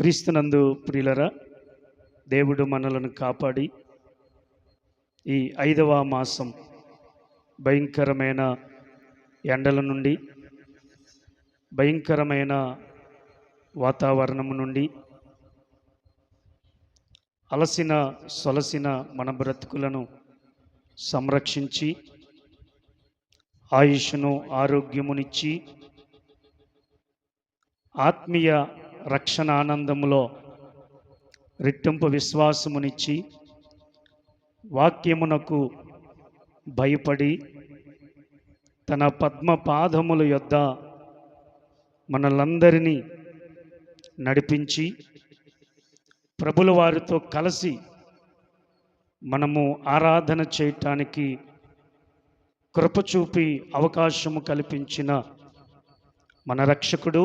క్రీస్తునందు ప్రియులరా దేవుడు మనలను కాపాడి ఈ ఐదవ మాసం భయంకరమైన ఎండల నుండి భయంకరమైన వాతావరణము నుండి అలసిన సొలసిన మన బ్రతుకులను సంరక్షించి ఆయుష్ను ఆరోగ్యమునిచ్చి ఆత్మీయ రక్షణ ఆనందములో రెట్టింపు విశ్వాసమునిచ్చి వాక్యమునకు భయపడి తన పద్మ పాదముల యొద్ద మనలందరినీ నడిపించి ప్రభుల వారితో కలిసి మనము ఆరాధన చేయటానికి కృపచూపి అవకాశము కల్పించిన మన రక్షకుడు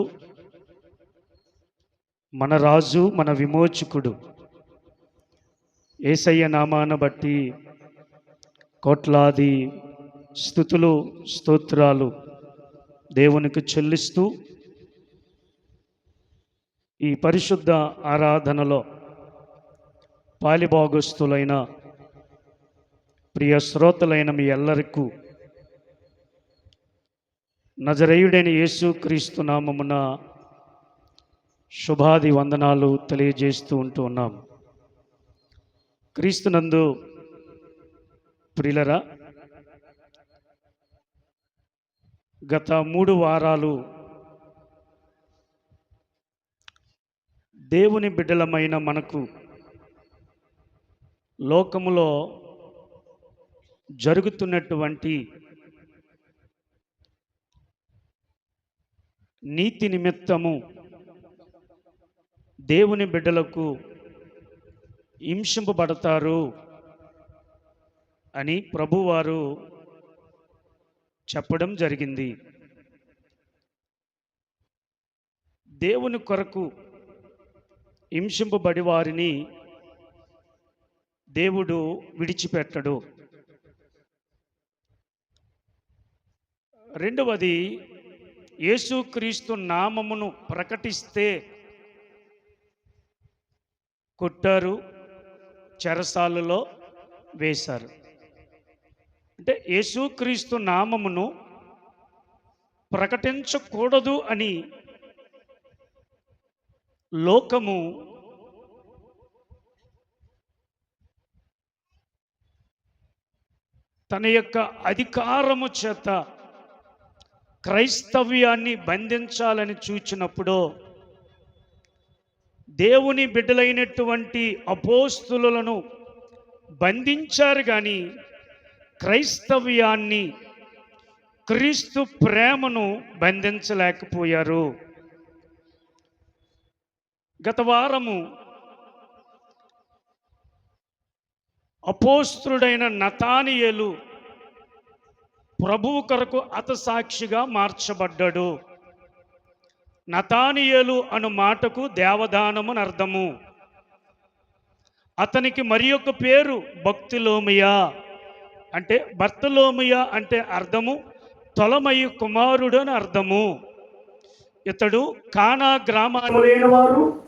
మన రాజు మన విమోచకుడు. ఏసయ్య నామాన బట్టి కోట్లాది స్థుతులు స్తోత్రాలు దేవునికి చెల్లిస్తూ ఈ పరిశుద్ధ ఆరాధనలో పాలిభాగస్తులైన ప్రియ శ్రోతలైన మీ ఎల్లరికూ నజరేయుడైన యేసు క్రీస్తు నామమున శుభాది వందనాలు తెలియజేస్తూ ఉంటూ ఉన్నాం. క్రీస్తునందు ప్రిలరా గత మూడు వారాలు దేవుని బిడ్డలమైన మనకు లోకములో జరుగుతున్నటువంటి నీతి నిమిత్తము దేవుని బిడ్డలకు హింసింపబడతారు అని ప్రభువారు చెప్పడం జరిగింది. దేవుని కొరకు హింసింపబడి వారిని దేవుడు విడిచిపెట్టడు. రెండవది యేసుక్రీస్తు నామమును ప్రకటిస్తే కొట్టారు చెరసాలలో వేశారు. అంటే యేసుక్రీస్తు నామమును ప్రకటించకూడదు అని లోకము తన యొక్క అధికారము చేత క్రైస్తవ్యాన్ని బంధించాలని చూచినప్పుడు దేవుని బిడ్డలైనటువంటి అపోస్తులను బంధించారు కానీ క్రైస్తవ్యాన్ని క్రీస్తు ప్రేమను బంధించలేకపోయారు. గత వారము అపోస్తుడైన నతానియేలు ప్రభువు కొరకు అతసాక్షిగా మార్చబడ్డాడు. నతానియేలు అను మాటకు దేవదానము అర్థము అతనికి మరి ఒక పేరు భక్తిలోమియా. అంటే భర్తలోమియా అంటే అర్థము తొలమయ్య కుమారుడు అని అర్థము. ఇతడు కానా గ్రామాలైన వారు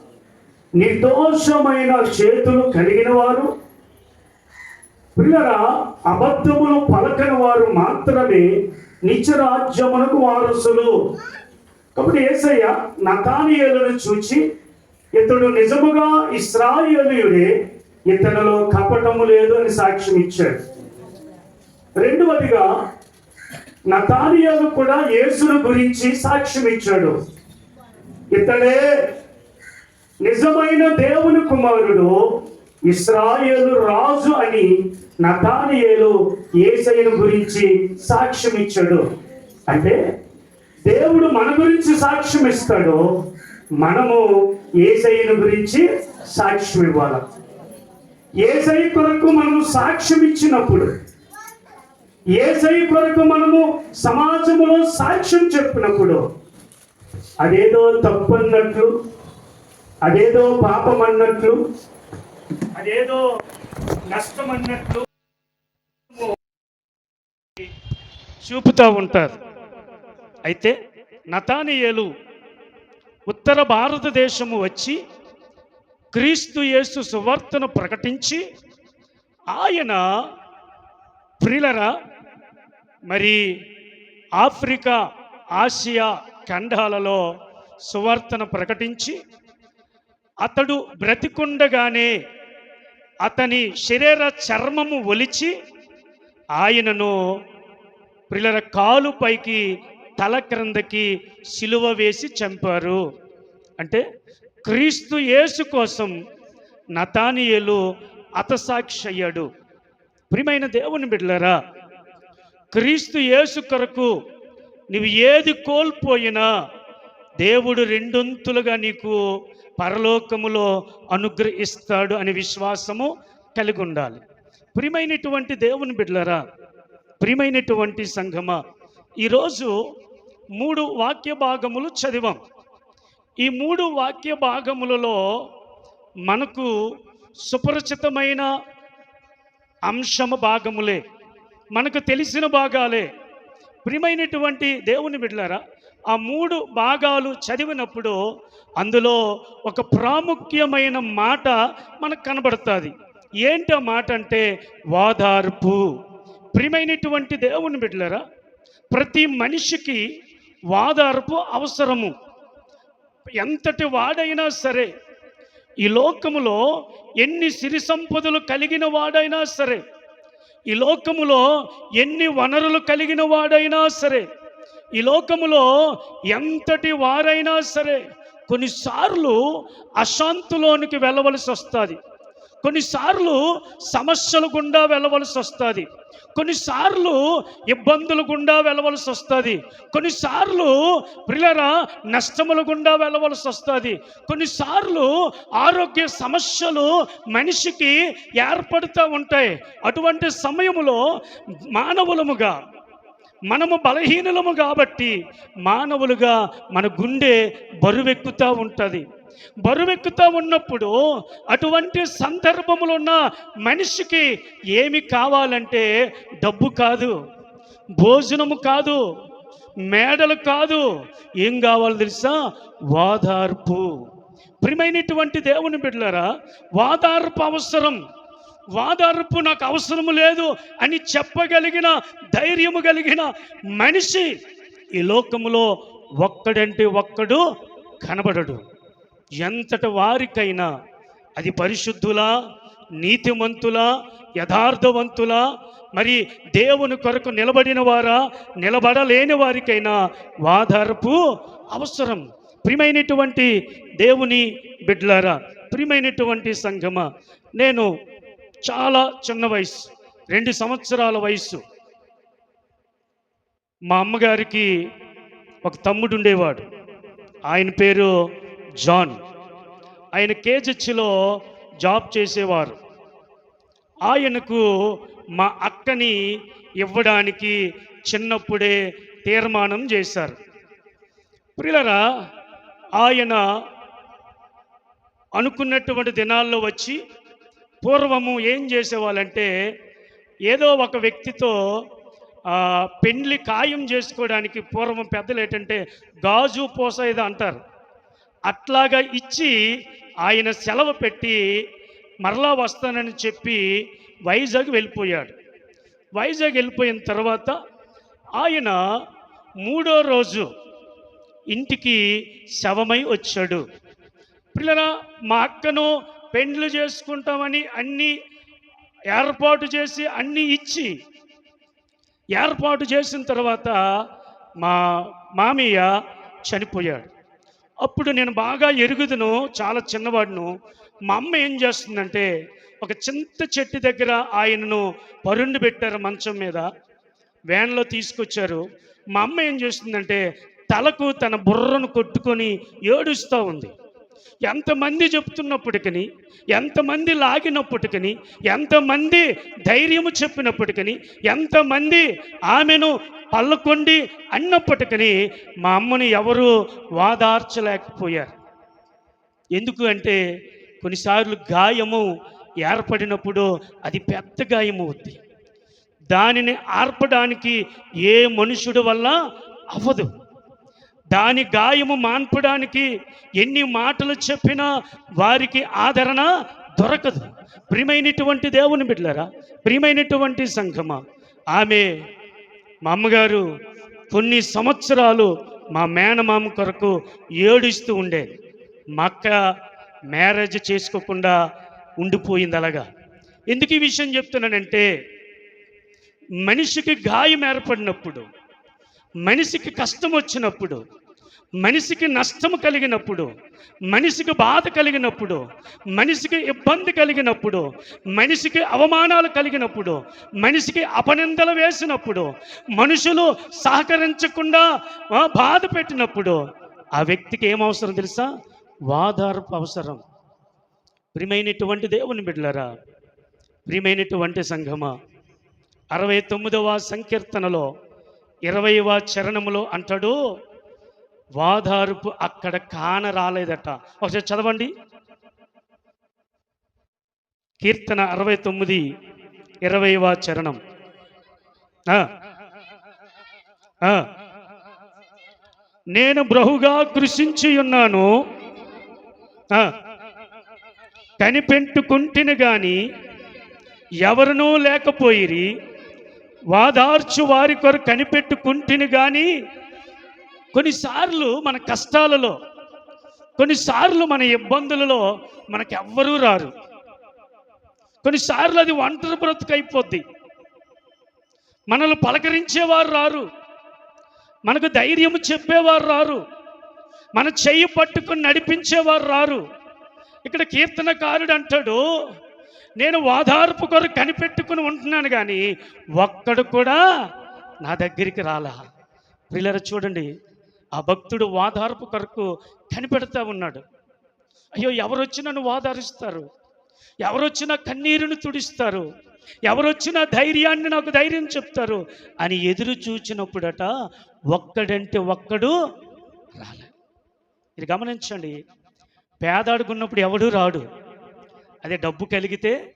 నిర్దోషమైన చేతులు కలిగిన వారు పిల్లల అబద్ధములు పలకని వారు మాత్రమే నిత్యరాజ్యమునకు వారసులు. కాబట్టి ఏసయ్య నతానియలను చూచి ఇతడు నిజముగా ఇస్రాయేలీయుడే ఇతనిలో కపటము లేదు అని సాక్ష్యం ఇచ్చాడు. రెండవదిగా నతానియేలు కూడా యేసును గురించి సాక్ష్యం ఇచ్చాడు. ఇతడే నిజమైన దేవుని కుమారుడు ఇస్రాయేలు రాజు అని నతానియేలు ఏసైను గురించి సాక్ష్యం ఇచ్చాడు. అంటే దేవుడు మన గురించి సాక్ష్యం ఇస్తాడు. మనము ఏసయ్యను గురించి సాక్ష్యం ఇవ్వాలి. ఏసై కొరకు మనము సాక్ష్యం ఇచ్చినప్పుడు ఏసై కొరకు మనము సమాజంలో సాక్ష్యం చెప్పినప్పుడు అదేదో తప్పు అన్నట్లు అదేదో పాపం అన్నట్లు అదేదో నష్టం అన్నట్లు చూపుతూ ఉంటారు. అయితే నతానియేలు ఉత్తర భారతదేశము వచ్చి క్రీస్తు యేసు సువార్తను ప్రకటించి ఆయన ప్రిలరా మరి ఆఫ్రికా ఆసియా ఖండాలలో సువార్తను ప్రకటించి అతడు బ్రతికుండగానే అతని శరీర చర్మము ఒలిచి ఆయనను ప్రిలర కాలు పైకి తల క్రిందకి సిలువ వేసి చంపారు. అంటే క్రీస్తు యేసు కోసం నతానియేలు అతసాక్షి అయ్యాడు ప్రియమైన దేవుని బిడ్డలరా క్రీస్తు యేసు కొరకు నువ్వు ఏది కోల్పోయినా దేవుడు రెండొంతులుగా నీకు పరలోకములో అనుగ్రహిస్తాడు అనే విశ్వాసము కలిగి ఉండాలి ప్రియమైనటువంటి దేవుని బిడ్డలరా ప్రియమైనటువంటి సంఘమా ఈరోజు మూడు వాక్య భాగములు చదివాం. ఈ మూడు వాక్య భాగములలో మనకు సుపరిచితమైన అంశము భాగములే. మనకు తెలిసిన భాగాలే. ప్రియమైనటువంటి దేవుని బిడ్డారా ఆ మూడు భాగాలు చదివినప్పుడు అందులో ఒక ప్రాముఖ్యమైన మాట మనకు కనబడుతుంది. ఏంటి ఆ మాట అంటే వాదార్పు. ప్రియమైనటువంటి దేవుని బిడ్డలారా ప్రతి మనిషికి వాదార్పు అవసరము. ఎంతటి వాడైనా సరే ఈ లోకములో ఎన్ని సిరి సంపదలు కలిగిన వాడైనా సరే ఈ లోకములో ఎన్ని వనరులు కలిగిన వాడైనా సరే ఈ లోకములో ఎంతటి వారైనా సరే కొన్నిసార్లు అశాంతిలోనికి వెళ్ళవలసి వస్తుంది కొన్నిసార్లు సమస్యలు గుండా వెళ్ళవలసి వస్తుంది. కొన్నిసార్లు ఇబ్బందులు గుండా వెళ్ళవలసి వస్తుంది. కొన్నిసార్లు పిల్లరా నష్టముల గుండా వెళ్ళవలసి వస్తుంది. కొన్నిసార్లు ఆరోగ్య సమస్యలు మనిషికి ఏర్పడుతూ ఉంటాయి. అటువంటి సమయములో మానవులముగా మనము బలహీనులము కాబట్టి మానవులుగా మన గుండె బరువెక్కుతూ ఉంటుంది. బరువెక్కుతూ ఉన్నప్పుడు అటువంటి సందర్భములు ఉన్న మనిషికి ఏమి కావాలంటే డబ్బు కాదు భోజనము కాదు మేడలు కాదు. ఏం కావాలో తెలుసా? వాదార్పు. ప్రియమైనటువంటి దేవుని బిడ్డలారా వాదార్పు అవసరం. వాదార్పు నాకు అవసరము లేదు అని చెప్పగలిగిన ధైర్యము కలిగిన మనిషి ఈ లోకములో ఒక్కడంటే ఒక్కడు కనబడడు. ఎంతటి వారికైనా అది పరిశుద్ధులా నీతిమంతులా యథార్థవంతులా మరి దేవుని కొరకు నిలబడిన వారా నిలబడలేని వారికైనా వాదార్పు అవసరం. ప్రియమైనటువంటి దేవుని బిడ్లారా ప్రియమైనటువంటి సంగమ నేను చాలా చిన్న వయసు రెండు సంవత్సరాల వయసు మా అమ్మగారికి ఒక తమ్ముడు ఉండేవాడు. ఆయన పేరు జాన్. ఆయన కేజెచ్లో జాబ్ చేసేవారు. ఆయనకు మా అక్కని ఇవ్వడానికి చిన్నప్పుడే తీర్మానం చేశారు. ప్రిలరా ఆయన అనుకున్నటువంటి దినాల్లో వచ్చి పూర్వము ఏం చేసేవాళ్ళంటే ఏదో ఒక వ్యక్తితో పెండ్లి ఖాయం చేసుకోవడానికి పూర్వం పెద్దలు ఏంటంటే గాజు పూస ఏదో అంటారు. అట్లాగా ఇచ్చి ఆయన సెలవు పెట్టి మరలా వస్తానని చెప్పి వైజాగ్ వెళ్ళిపోయాడు. వైజాగ్ వెళ్ళిపోయిన తర్వాత ఆయన మూడో రోజు ఇంటికి శవమై వచ్చాడు. పిల్లరా మా అక్కను పెండ్లు చేసుకుంటామని అన్నీ ఏర్పాటు చేసి అన్నీ ఇచ్చి ఏర్పాటు చేసిన తర్వాత మా మామయ్య చనిపోయాడు. అప్పుడు నేను బాగా ఎరుగుదును చాలా చిన్నవాడును. మా అమ్మ ఏం చేస్తుందంటే ఒక చింత చెట్టు దగ్గర ఆయనను పరుండి పెట్టారు మంచం మీద వ్యాన్లో తీసుకొచ్చారు. మా అమ్మ ఏం చేస్తుందంటే తలకు తన బుర్రను కొట్టుకొని ఏడుస్తూ ఉంది. ఎంతమంది చెప్తున్నప్పటికని ఎంతమంది లాగినప్పటికని ఎంతమంది ధైర్యము చెప్పినప్పటికని ఎంతమంది ఆమెను పల్లకొండి అన్నప్పటికని మా అమ్మని ఎవరు వాదార్చలేకపోయారు. ఎందుకు అంటే కొన్నిసార్లు గాయము ఏర్పడినప్పుడు అది పెద్ద గాయము అవుద్ది. దానిని ఆర్పడానికి ఏ మనుషుడు వల్ల అవ్వదు. దాని గాయము మాన్పడానికి ఎన్ని మాటలు చెప్పినా వారికి ఆదరణ దొరకదు. ప్రియమైనటువంటి దేవుని బిడ్డలరా ప్రియమైనటువంటి సంఘమా ఆమె మా అమ్మగారు కొన్ని సంవత్సరాలు మా మేనమామ కొరకు ఏడుస్తూ ఉండేది. మా అక్క మ్యారేజ్ చేసుకోకుండా ఉండిపోయింది అలాగా. ఎందుకు ఈ విషయం చెప్తున్నానంటే మనిషికి గాయం ఏర్పడినప్పుడు మనిషికి కష్టం వచ్చినప్పుడు మనిషికి నష్టం కలిగినప్పుడు మనిషికి బాధ కలిగినప్పుడు మనిషికి ఇబ్బంది కలిగినప్పుడు మనిషికి అవమానాలు కలిగినప్పుడు మనిషికి అపనిందలు వేసినప్పుడు మనుషులు సహకరించకుండా బాధ పెట్టినప్పుడు ఆ వ్యక్తికి ఏం అవసరం తెలుసా? వాదార్పు అవసరం. ప్రియమైనటువంటి దేవుని బిడ్డలరా ప్రియమైనటువంటి సంఘమా అరవై తొమ్మిదవ సంకీర్తనలో ఇరవైవ చరణములో అంటాడు వాదార్పు అక్కడ కాన రాలేదట. ఒకసారి చదవండి. కీర్తన అరవై తొమ్మిది ఇరవైవ చరణం. నేను బ్రహుగా కృషించి ఉన్నాను. ఆ. గాని ఎవరునూ లేకపోయిరి. వాదార్చు వారి కొరకు కనిపెట్టుకుంటిని గాని కొన్నిసార్లు మన కష్టాలలో కొన్నిసార్లు మన ఇబ్బందులలో మనకు ఎవ్వరూ రారు. కొన్నిసార్లు అది ఒంటరి బ్రతుకు అయిపోద్ది మనల్ని పలకరించేవారు రారు. మనకు ధైర్యం చెప్పేవారు రారు. మన చెయ్యి పట్టుకుని నడిపించేవారు రారు. ఇక్కడ కీర్తనకారుడు అంటాడు నేను వాదార్పు కొరకు కనిపెట్టుకుని ఉంటున్నాను కానీ ఒక్కడు కూడా నా దగ్గరికి రాలా. పిల్లలు చూడండి. ఆ భక్తుడు వాదార్పు కొరకు కనిపెడతా ఉన్నాడు. అయ్యో ఎవరొచ్చి నన్ను వాదారుస్తారు. ఎవరొచ్చినా కన్నీరును తుడిస్తారు. ఎవరొచ్చినా ధైర్యాన్ని నాకు ధైర్యం చెప్తారు అని ఎదురు చూచినప్పుడట ఒక్కడంటే ఒక్కడు రాలే. ఇది గమనించండి పేదాడుకున్నప్పుడు ఎవడు రాడు. అదే డబ్బు కలిగితే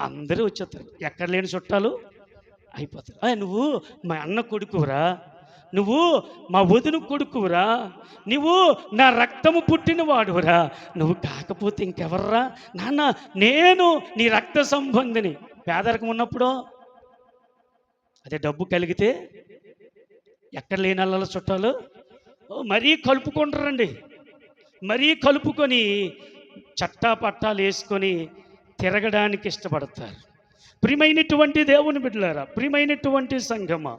అందరూ వచ్చేస్తారు. ఎక్కడ లేని చుట్టాలు అయిపోతారు. నువ్వు మా అన్న కొడుకురా నువ్వు మా వదిన కొడుకురా నువ్వు నా రక్తము పుట్టిన వాడురా నువ్వు కాకపోతే ఇంకెవర్రా? నాన్న నేను నీ రక్త సంబంధిని. పేదరికం ఉన్నప్పుడు అదే డబ్బు కలిగితే ఎక్కడ లేని అల్లల చుట్టాలు మరీ కలుపుకుంటారండి. మరీ కలుపుకొని చట్టా పట్టాలు వేసుకొని తిరగడానికి ఇష్టపడతారు. ప్రియమైనటువంటి దేవుని బిడ్డలారా ప్రియమైనటువంటి సంఘమా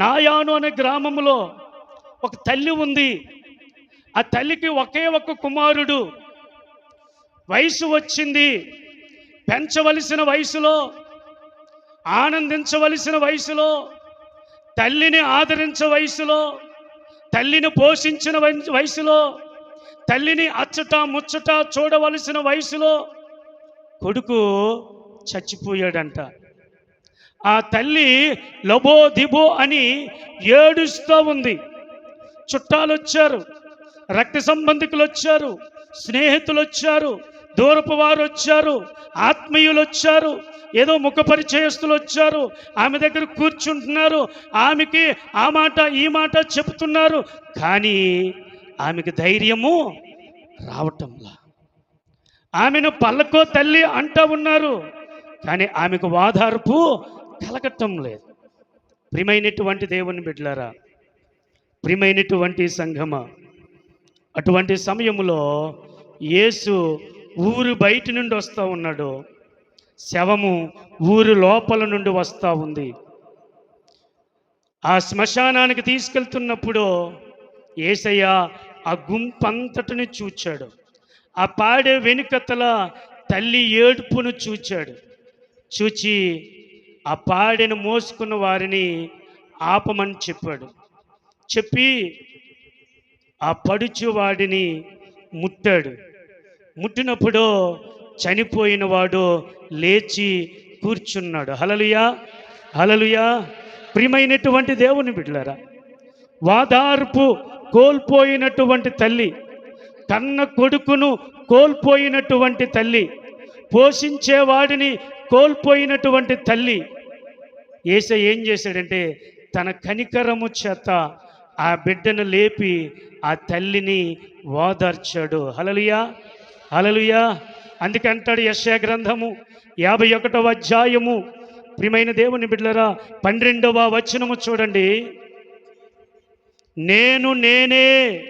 నాయాను అనే గ్రామంలో ఒక తల్లి ఉంది. ఆ తల్లికి ఒకే ఒక కుమారుడు. వయసు వచ్చింది. పెంచవలసిన వయసులో ఆనందించవలసిన వయసులో తల్లిని ఆదరించ వయసులో తల్లిని పోషించిన వయసులో తల్లిని అచ్చట ముచ్చట చూడవలసిన వయసులో కొడుకు చచ్చిపోయాడంట. ఆ తల్లి లబో దిబో అని ఏడుస్తూ ఉంది. చుట్టాలు వచ్చారు రక్త సంబంధికులు వచ్చారు స్నేహితులు వచ్చారు దూరపు వారు వచ్చారు ఆత్మీయులు వచ్చారు ఏదో ముఖ పరిచయస్తులు వచ్చారు ఆమె దగ్గర కూర్చుంటున్నారు ఆమెకి ఆ మాట ఈ మాట చెప్తున్నారు కానీ ఆమెకి ధైర్యము రావటంలా. ఆమెను పల్లకో తల్లి అంటా ఉన్నారు కానీ ఆమెకు వాదార్పు కలగటం లేదు. ప్రియమైనటువంటి దేవుని బిడ్డలారా ప్రియమైనటువంటి సంఘమ అటువంటి సమయంలో యేసు ఊరు బయట నుండి వస్తూ ఉన్నాడు. శవము ఊరు లోపల నుండి వస్తూ ఉంది. ఆ శ్మశానానికి తీసుకెళ్తున్నప్పుడు ఏసయ్య ఆ గుంపంతటిని చూచాడు. ఆ పాడే వెనుకతల తల్లి ఏడుపును చూచాడు. చూచి ఆ పాడెను మోసుకున్న వారిని ఆపమని చెప్పాడు. చెప్పి ఆ పడుచు వాడిని ముట్టాడు. ముట్టినప్పుడు చనిపోయిన వాడు లేచి కూర్చున్నాడు. హలలుయా హలలుయా ప్రియమైనటువంటి దేవుని బిడ్డలారా వాదార్పు కోల్పోయినటువంటి తల్లి కన్న కొడుకును కోల్పోయినటువంటి తల్లి పోషించేవాడిని కోల్పోయినటువంటి తల్లి ఏస ఏం చేశాడంటే తన కనికరము చేత ఆ బిడ్డను లేపి ఆ తల్లిని ఓదార్చాడు. హలలుయా హలలుయా అందుకంటాడు యశయ గ్రంథము యాభై ఒకటవ అధ్యాయము. ప్రియమైన దేవుని బిడ్డలరా పన్నెండవ వచనము చూడండి. నేను నేనే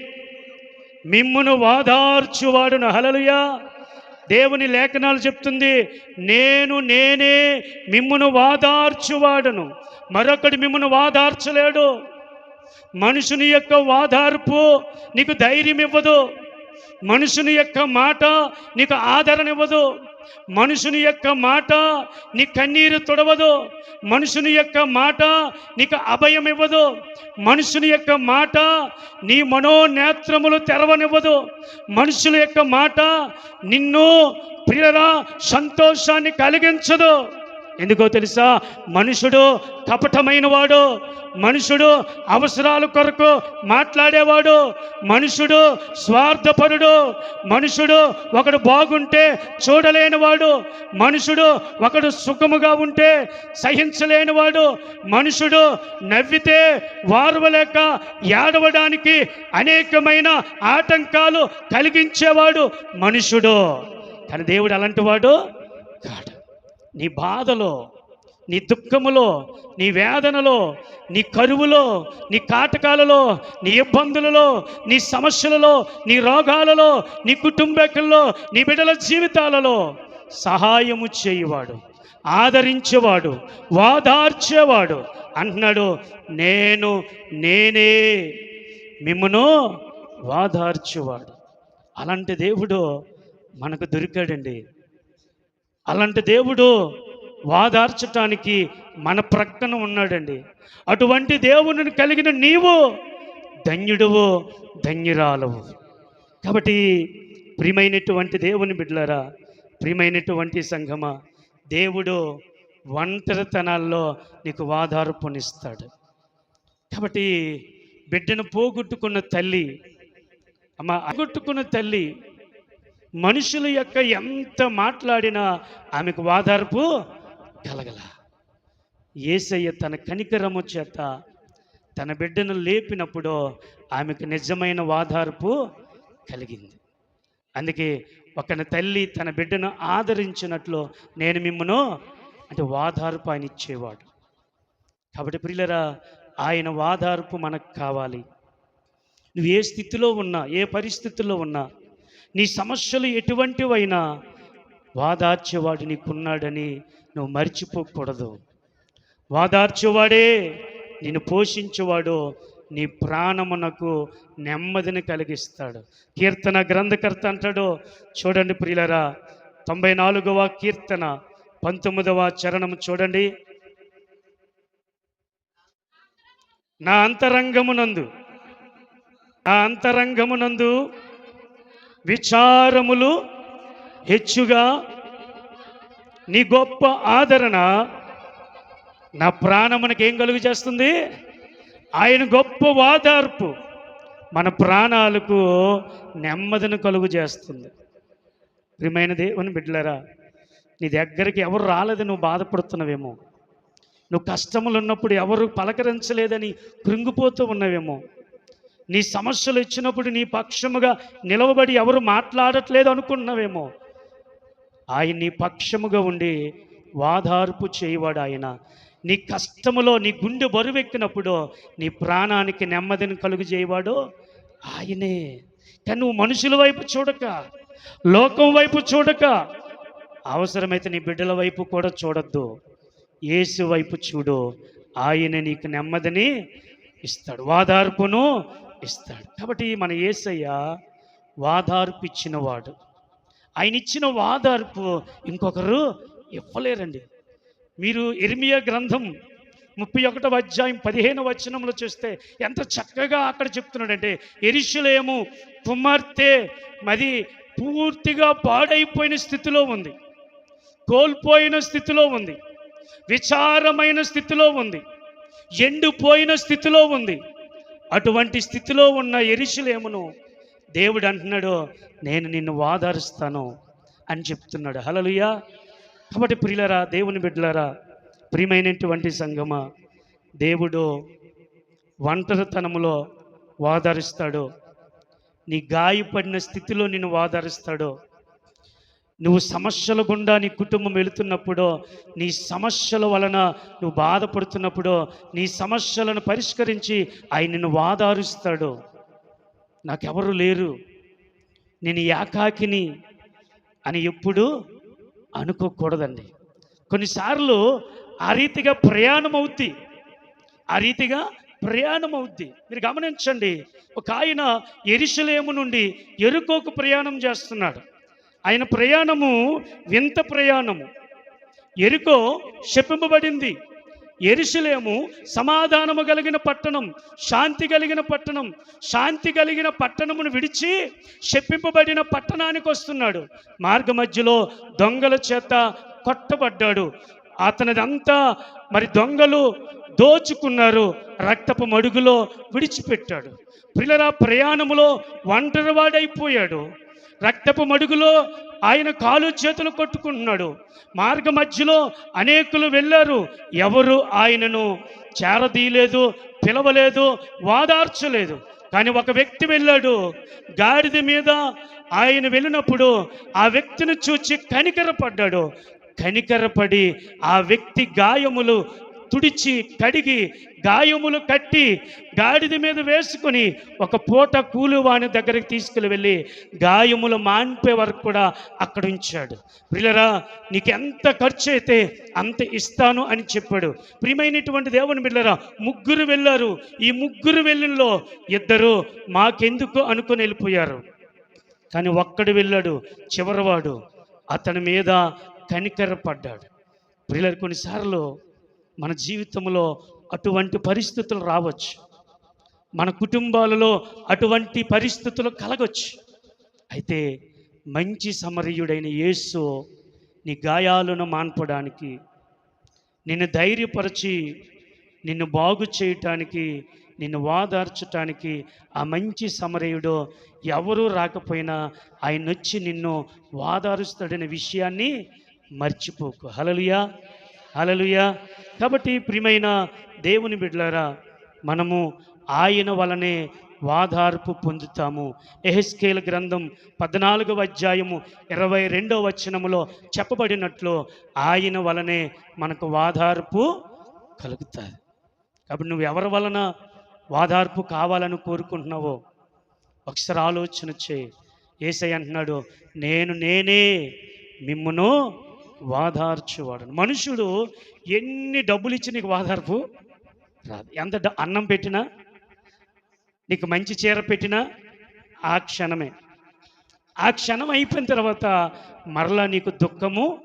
మిమ్మును వాదార్చువాడును హలలుయా దేవుని లేఖనాలు చెప్తుంది నేను నేనే మిమ్మును వాదార్చువాడను. మరొకటి మిమ్మను వాదార్చలేడు. మనుషుని యొక్క వాదార్పు నీకు ధైర్యం ఇవ్వదు మనుషుని యొక్క మాట నీకు ఆదరణ ఇవ్వదు మనుషుని యొక్క మాట నీ కన్నీరు తొడవదు. మనుషుని యొక్క మాట నీకు అభయం ఇవ్వదు మనుషుని యొక్క మాట నీ మనోనేత్రములు తెరవనివ్వదు. మనుషుల యొక్క మాట నిన్ను ప్రియరా సంతోషాన్ని కలిగించదు. ఎందుకో తెలుసా? మనుషుడు కపటమైన వాడు మనుషుడు అవసరాల కొరకు మాట్లాడేవాడు మనుషుడు స్వార్థపరుడు మనుషుడు ఒకడు బాగుంటే చూడలేనివాడు మనుషుడు ఒకడు సుఖముగా ఉంటే సహించలేనివాడు మనుషుడు నవ్వితే వారవలేక ఏడవడానికి అనేకమైన ఆటంకాలు కలిగించేవాడు మనుషుడు. కానీ దేవుడు అలాంటి వాడు కాడు. నీ బాధలో నీ దుఃఖములో నీ వేదనలో నీ కరువులో నీ కాటకాలలో నీ ఇబ్బందులలో నీ సమస్యలలో నీ రోగాలలో నీ కుటుంబకుల్లో నీ బిడ్డల జీవితాలలో సహాయము చేయువాడు ఆదరించేవాడు వాదార్చేవాడు అంటున్నాడు నేను నేనే మిమ్మను వాదార్చేవాడు అలాంటి దేవుడు మనకు దొరికాడండి. అలాంటి దేవుడు వాదార్చటానికి మన ప్రక్కన ఉన్నాడండి. అటువంటి దేవుని కలిగిన నీవు ధన్యుడువు ధన్యురాలవు. కాబట్టి ప్రియమైనటువంటి దేవుని బిడ్డలరా ప్రియమైనటువంటి సంఘమా దేవుడు ఒంటరితనాల్లో నీకు వాదార్పునిస్తాడు కాబట్టి బిడ్డను పోగొట్టుకున్న తల్లి అమ్మ అగొట్టుకున్న తల్లి మనుషుల యొక్క ఎంత మాట్లాడినా ఆమెకు వాదార్పు కలగల. ఏసయ్య తన కనికరము చేత తన బిడ్డను లేపినప్పుడు ఆమెకు నిజమైన వాదార్పు కలిగింది. అందుకే ఒకని తల్లి తన బిడ్డను ఆదరించినట్లు నేను మిమ్మను అంటే వాదార్పు ఆయన ఇచ్చేవాడు. కాబట్టి ప్రియులరా ఆయన వాదార్పు మనకు కావాలి. నువ్వు ఏ స్థితిలో ఉన్నా ఏ పరిస్థితుల్లో ఉన్నా నీ సమస్యలు ఎటువంటివైనా వాదార్చేవాడు నీకున్నాడని నువ్వు మర్చిపోకూడదు. వాదార్చేవాడే నిన్ను పోషించేవాడు నీ ప్రాణమునకు నెమ్మదిని కలిగిస్తాడు. కీర్తన గ్రంథకర్త అంటాడు చూడండి ప్రియులరా తొంభై నాలుగవ కీర్తన పంతొమ్మిదవ చరణము చూడండి. నా అంతరంగమునందు నా అంతరంగమునందు విచారములు హెచ్చుగా నీ గొప్ప ఆదరణ నా ప్రాణమునకు ఏం కలుగు చేస్తుంది ఆయన గొప్ప వాదార్పు మన ప్రాణాలకు నెమ్మదిని కలుగు చేస్తుంది ప్రియమైన దేవుని బిడ్డలరా నీ దగ్గరికి ఎవరు రాలేదు నువ్వు బాధపడుతున్నావేమో? నువ్వు కష్టములు ఉన్నప్పుడు ఎవరు పలకరించలేదని కృంగిపోతూ ఉన్నవేమో? నీ సమస్యలు ఇచ్చినప్పుడు నీ పక్షముగా నిలవబడి ఎవరు మాట్లాడట్లేదు అనుకున్నావేమో. ఆయన నీ పక్షముగా ఉండి వాదార్పు చేయవాడు ఆయన. నీ కష్టములో నీ గుండె బరువెక్కినప్పుడు నీ ప్రాణానికి నెమ్మదిని కలుగు చేయవాడు ఆయనే. కానీ నువ్వు మనుషుల వైపు చూడక లోకం వైపు చూడక అవసరమైతే నీ బిడ్డల వైపు కూడా చూడొద్దు. ఏసు వైపు చూడు ఆయన నీకు నెమ్మదిని ఇస్తాడు. వాదార్పును ఇస్తాడు. కాబట్టి మన యేసయ్య వాదార్పు ఇచ్చినవాడు ఆయన ఇచ్చిన వాదార్పు ఇంకొకరు ఇవ్వలేరండి. మీరు ఇర్మియా గ్రంథం ముప్పై ఒకటవ అధ్యాయం పదిహేను వచనంలో చూస్తే ఎంత చక్కగా అక్కడ చెప్తున్నాడంటే ఎరిశులేము కుమార్తె మరి పూర్తిగా పాడైపోయిన స్థితిలో ఉంది. కోల్పోయిన స్థితిలో ఉంది. విచారమైన స్థితిలో ఉంది. ఎండిపోయిన స్థితిలో ఉంది. అటువంటి స్థితిలో ఉన్న ఎరిశలేమును దేవుడు అంటున్నాడు నేను నిన్ను వాదారుస్తాను అని చెప్తున్నాడు. హలలుయా కాబట్టి ప్రియులరా దేవుని బిడ్డలరా ప్రియమైనటువంటి సంగమ దేవుడు ఒంటరితనములో వాదరిస్తాడు. నీ గాయపడిన స్థితిలో నిన్ను వాదరిస్తాడు. నువ్వు సమస్యల గుండా నీ కుటుంబం వెళుతున్నప్పుడో నీ సమస్యల వలన నువ్వు బాధపడుతున్నప్పుడో నీ సమస్యలను పరిష్కరించి ఆయన నిన్ను వాదారుస్తాడు. నాకెవరు లేరు. నేను ఏకాకిని అని ఎప్పుడు అనుకోకూడదండి. కొన్నిసార్లు ఆ రీతిగా ప్రయాణం అవుద్ది ఆ రీతిగా ప్రయాణం అవుద్ది మీరు గమనించండి ఒక ఆయన ఎరిశలేము నుండి ఎరుకోకు ప్రయాణం చేస్తున్నాడు. ఆయన ప్రయాణము వింత ప్రయాణము. ఎరుకో శపింపబడింది. ఎరుసలేము సమాధానము కలిగిన పట్టణం శాంతి కలిగిన పట్టణం శాంతి కలిగిన పట్టణమును విడిచి శప్పింపబడిన పట్టణానికి వస్తున్నాడు. మార్గ మధ్యలో దొంగల చేత కొట్టబడ్డాడు. అతనిదంతా మరి దొంగలు దోచుకున్నారు. రక్తపు మడుగులో విడిచిపెట్టాడు. పిల్లల ప్రయాణములో ఒంటరివాడైపోయాడు. రక్తపు మడుగులో ఆయన కాలు చేతులు కొట్టుకుంటున్నాడు. మార్గ మధ్యలో అనేకులు వెళ్ళారు. ఎవరు ఆయనను చేరదీయలేదు పిలవలేదు వాదార్చలేదు. కానీ ఒక వ్యక్తి వెళ్ళాడు. గాడిద మీద ఆయన వెళ్ళినప్పుడు ఆ వ్యక్తిని చూచి కనికరపడ్డాడు. కనికరపడి ఆ వ్యక్తి గాయములు తుడిచి కడిగి గాయములు కట్టి గాడిద మీద వేసుకుని ఒక పూట కూలి వాని దగ్గరికి తీసుకుని వెళ్ళి గాయములు మాన్పే వరకు కూడా అక్కడ ఉంచాడు. ప్రియులరా నీకు ఎంత ఖర్చు అయితే అంత ఇస్తాను అని చెప్పాడు. ప్రియమైనటువంటి దేవుని బిళ్ళరా ముగ్గురు వెళ్ళారు. ఈ ముగ్గురు వెళ్ళినలో ఇద్దరు మాకెందుకు అనుకుని వెళ్ళిపోయారు. కానీ ఒక్కడు వెళ్ళాడు చివరివాడు. అతని మీద కనికరపడ్డాడు ప్రియులరు కొన్నిసార్లు మన జీవితంలో అటువంటి పరిస్థితులు రావచ్చు. మన కుటుంబాలలో అటువంటి పరిస్థితులు కలగొచ్చు. అయితే మంచి సమరయుడైన యేసు నీ గాయాలను మాన్పడానికి నిన్ను ధైర్యపరిచి నిన్ను బాగు చేయటానికి నిన్ను వాదార్చటానికి ఆ మంచి సమరయుడు ఎవరూ రాకపోయినా ఆయన వచ్చి నిన్ను వాదారుస్తాడనే విషయాన్ని మర్చిపోకు. హలలుయా హలలుయా కాబట్టి ప్రియమైన దేవుని బిడ్డలారా మనము ఆయన వలనే వాదార్పు పొందుతాము. ఎహెస్కేల్ గ్రంథం పద్నాలుగవ అధ్యాయము ఇరవై రెండవ వచనములో చెప్పబడినట్లు ఆయన వలనే మనకు వాదార్పు కలుగుతుంది కాబట్టి నువ్వు ఎవరి వలన వాదార్పు కావాలని కోరుకుంటున్నావో ఒకసారి ఆలోచన చేయి. ఏసై అంటున్నాడు నేను నేనే మిమ్మును వాదార్చువాడు మనుషుడు ఎన్ని డబ్బులు ఇచ్చి నీకు వాదార్పు రాదు. ఎంత అన్నం పెట్టినా నీకు మంచి చీర పెట్టినా ఆ క్షణమే. ఆ క్షణం అయిపోయిన తర్వాత మరలా నీకు దుఃఖము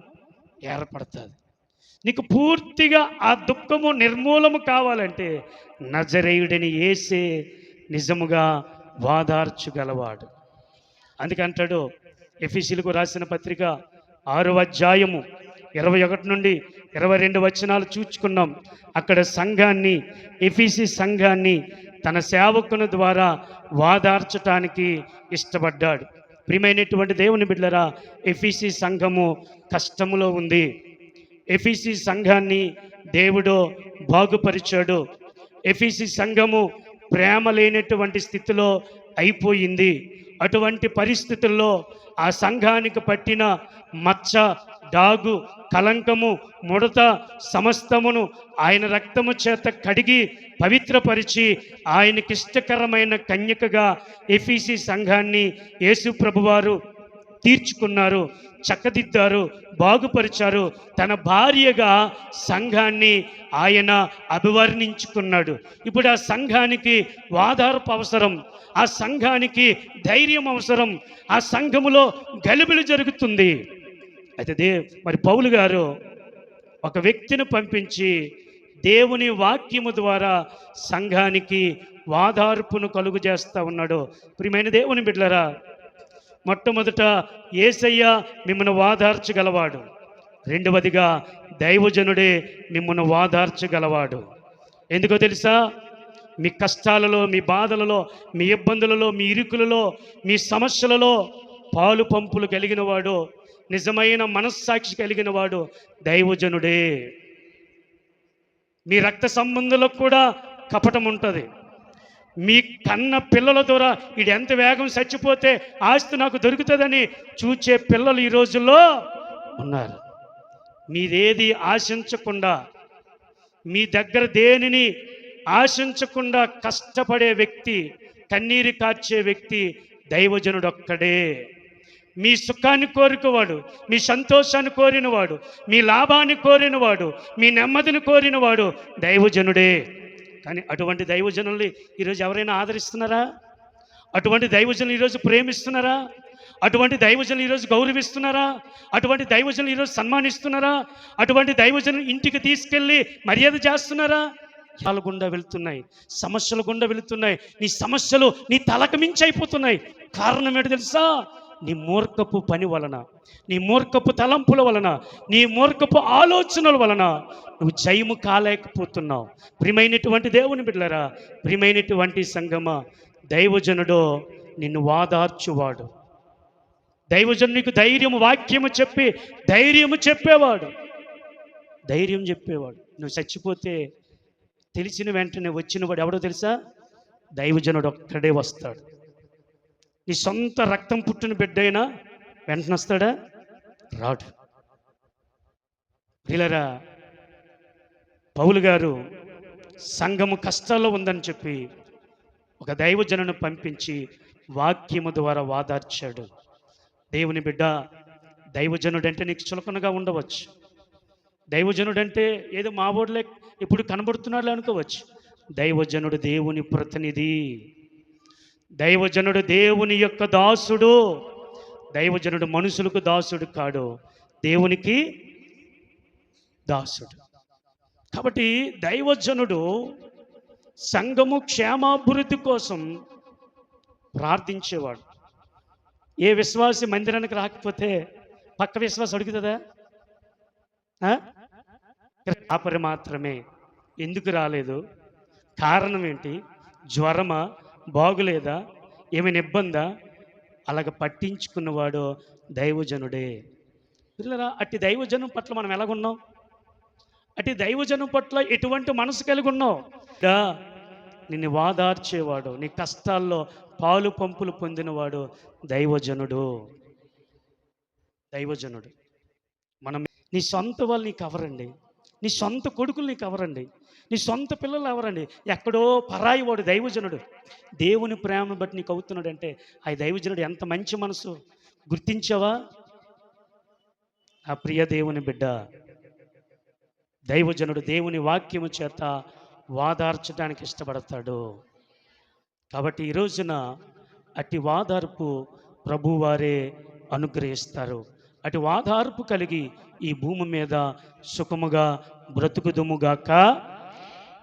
ఏర్పడుతుంది. నీకు పూర్తిగా ఆ దుఃఖము నిర్మూలము కావాలంటే నజరేయుడిని ఏసే నిజముగా వాదార్చుగలవాడు అందుకంటాడు ఎఫీసీలకు రాసిన పత్రిక ఆరవ అధ్యాయము ఇరవై ఒకటి నుండి ఇరవై రెండు వచనాలు చూచుకున్నాం. అక్కడ సంఘాన్ని ఎఫీసీ సంఘాన్ని తన సేవకుని ద్వారా వాదార్చటానికి ఇష్టపడ్డాడు. ప్రియమైనటువంటి దేవుని బిడ్డరా ఎఫీసీ సంఘము కష్టములో ఉంది. ఎఫీసీ సంఘాన్ని దేవుడు బాగుపరిచాడు. ఎఫీసీ సంఘము ప్రేమ లేనటువంటి స్థితిలో అయిపోయింది. అటువంటి పరిస్థితుల్లో ఆ సంఘానికి పట్టిన మచ్చ డాగు కలంకము ముడత సమస్తమును ఆయన రక్తము చేత కడిగి పవిత్రపరిచి ఆయనకిష్టకరమైన కన్యకగా ఎఫీసీ సంఘాన్ని యేసు ప్రభువారు తీర్చుకున్నారు చక్కదిద్దారు బాగుపరిచారు. తన భార్యగా సంఘాన్ని ఆయన అభివర్ణించుకున్నాడు. ఇప్పుడు ఆ సంఘానికి వాదార్పు అవసరం ఆ సంఘానికి ధైర్యం అవసరం ఆ సంఘములో గలిబిలి జరుగుతుంది. అయితే దే మరి పౌలు గారు ఒక వ్యక్తిని పంపించి దేవుని వాక్యము ద్వారా సంఘానికి వాదార్పును కలుగు చేస్తూ ఉన్నాడు. ప్రియమైన దేవుని బిడ్డలరా మొట్టమొదట ఏసయ్య మిమ్మల్ని వాదార్చగలవాడు. రెండవదిగా దైవజనుడే మిమ్మల్ని వాదార్చగలవాడు. ఎందుకో తెలుసా? మీ కష్టాలలో మీ బాధలలో మీ ఇబ్బందులలో మీ ఇరుకులలో మీ సమస్యలలో పాలు పంపులు కలిగిన వాడు నిజమైన మనస్సాక్షి కలిగిన వాడు దైవజనుడే. మీ రక్త సంబంధులకు కూడా కపటం ఉంటుంది. మీ కన్న పిల్లల ద్వారా ఇది ఎంత వేగం చచ్చిపోతే ఆస్తి నాకు దొరుకుతుందని చూచే పిల్లలు ఈ రోజుల్లో ఉన్నారు. మీదేది ఆశించకుండా మీ దగ్గర దేనిని ఆశించకుండా కష్టపడే వ్యక్తి కన్నీరు కార్చే వ్యక్తి దైవజనుడొక్కడే. మీ సుఖాన్ని కోరుకువాడు మీ సంతోషాన్ని కోరినవాడు మీ లాభాన్ని కోరినవాడు మీ నెమ్మదిని కోరినవాడు దైవజనుడే. కానీ అటువంటి దైవజనుల్ని ఈరోజు ఎవరైనా ఆదరిస్తున్నారా? అటువంటి దైవజనులు ఈరోజు ప్రేమిస్తున్నారా? అటువంటి దైవజనులు ఈరోజు గౌరవిస్తున్నారా? అటువంటి దైవజనులు ఈరోజు సన్మానిస్తున్నారా? అటువంటి దైవజనులు ఇంటికి తీసుకెళ్ళి మర్యాద చేస్తున్నారా? చాలా గుండా వెళుతున్నాయి సమస్యల గుండా వెళుతున్నాయి నీ సమస్యలు నీ తలకు మించి అయిపోతున్నాయి. కారణం ఏంటో తెలుసా? నీ మూర్ఖపు పని వలన నీ మూర్ఖపు తలంపుల వలన నీ మూర్ఖపు ఆలోచనల వలన నువ్వు జయము కాలేకపోతున్నావు. ప్రియమైనటువంటి దేవుని బిడ్డలరా ప్రియమైనటువంటి సంగమ దైవజనుడో నిన్ను వాదార్చువాడు. దైవజనునికి ధైర్యము వాక్యము చెప్పి ధైర్యము చెప్పేవాడు. ధైర్యం చెప్పేవాడు. నువ్వు చచ్చిపోతే తెలిసిన వెంటనే వచ్చినవాడు ఎవడో తెలుసా? దైవజనుడు ఒక్కడే వస్తాడు. నీ సొంత రక్తం పుట్టిన బిడ్డైనా వెంటనే వస్తాడా? రాడు. పిల్లరా పౌలు గారు సంఘము కష్టాల్లో ఉందని చెప్పి ఒక దైవజనను పంపించి వాక్యము ద్వారా వాదార్చాడు. దేవుని బిడ్డ దైవజనుడంటే నీకు చులకనగా ఉండవచ్చు. దైవజనుడంటే ఏదో మా ఊర్లే ఇప్పుడు కనబడుతున్నాడు అనుకోవచ్చు. దైవజనుడు దేవుని ప్రతినిధి. దైవజనుడు దేవుని యొక్క దాసుడు. దైవజనుడు మనుషులకు దాసుడు కాడు. దేవునికి దాసుడు. కాబట్టి దైవజనుడు సంఘము క్షేమాభివృద్ధి కోసం ప్రార్థించేవాడు. ఏ విశ్వాసి మందిరానికి రాకపోతే పక్క విశ్వాసం అడుగుతుందా? కాపరి మాత్రమే. ఎందుకు రాలేదు? కారణం ఏంటి? జ్వరమా? బాగులేదా? ఏమైనా ఇబ్బందా అలాగ పట్టించుకున్నవాడు దైవజనుడే. పిల్లరా అట్టి దైవజనం పట్ల మనం ఎలాగున్నాం? అట్టి దైవజనం పట్ల ఎటువంటి మనసు కలిగి ఉన్నావు డా, నిన్ను వాదార్చేవాడు నీ కష్టాల్లో పాలు పంపులు పొందినవాడు దైవజనుడు. దైవజనుడు. మనం నీ సొంత వాళ్ళు నీకు ఎవరండి? నీ సొంత కొడుకులు నీకు ఎవరండి? నీ సొంత పిల్లలు ఎవరండి? ఎక్కడో పరాయి వాడు దైవజనుడు. దేవుని ప్రేమను బట్టి నీకు అవుతున్నాడంటే ఆ దైవజనుడు ఎంత మంచి మనసు. గుర్తించావా? ఆ ప్రియ దేవుని బిడ్డ దైవజనుడు దేవుని వాక్యము చేత వాదార్చడానికి ఇష్టపడతాడు. కాబట్టి ఈ రోజున అట్టి వాదార్పు ప్రభువారే అనుగ్రహిస్తారు. అటు వాదార్పు కలిగి ఈ భూమి మీద సుఖముగా బ్రతుకుదుముగాక